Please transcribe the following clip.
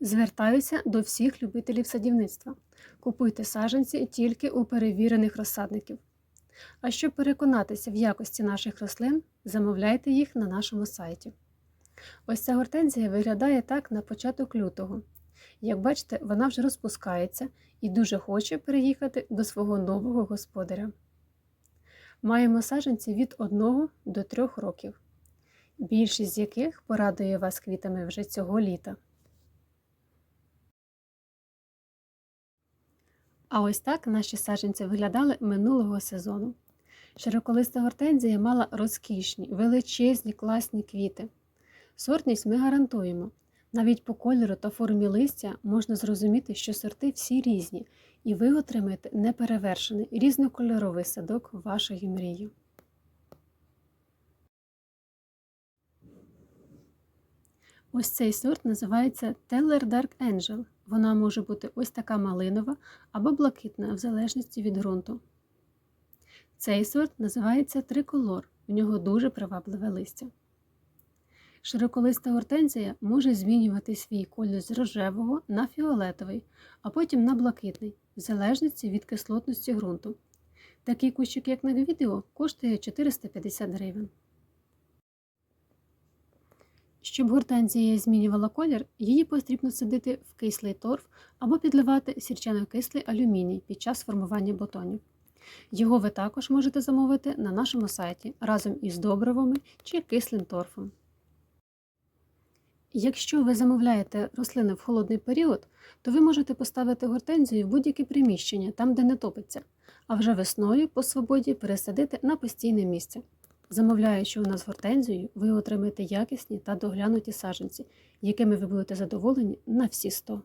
Звертаюся до всіх любителів садівництва. Купуйте саджанці тільки у перевірених розсадників. А щоб переконатися в якості наших рослин, замовляйте їх на нашому сайті. Ось ця гортензія виглядає так на початок лютого. Як бачите, вона вже розпускається і дуже хоче переїхати до свого нового господаря. Маємо саджанці від 1 до 3 років, більшість з яких порадує вас квітами вже цього літа. А ось так наші саджанці виглядали минулого сезону. Широколиста гортензія мала розкішні, величезні, класні квіти. Сортність ми гарантуємо. Навіть по кольору та формі листя можна зрозуміти, що сорти всі різні, і ви отримаєте неперевершений різнокольоровий садок вашої мрії. Ось цей сорт називається Teller Dark Angel. Вона може бути ось така малинова або блакитна, в залежності від ґрунту. Цей сорт називається триколор, в нього дуже привабливе листя. Широколиста гортензія може змінювати свій колір з рожевого на фіолетовий, а потім на блакитний, в залежності від кислотності ґрунту. Такий кущик, як на відео, коштує 450 гривень. Щоб гортензія змінювала колір, її потрібно садити в кислий торф або підливати сірчано-кислий алюміній під час формування бутонів. Його ви також можете замовити на нашому сайті разом із добривами чи кислим торфом. Якщо ви замовляєте рослини в холодний період, то ви можете поставити гортензію в будь-яке приміщення, там де не топиться, а вже весною по свободі пересадити на постійне місце. Замовляючи у нас гортензію, ви отримаєте якісні та доглянуті саджанці, якими ви будете задоволені на всі 100.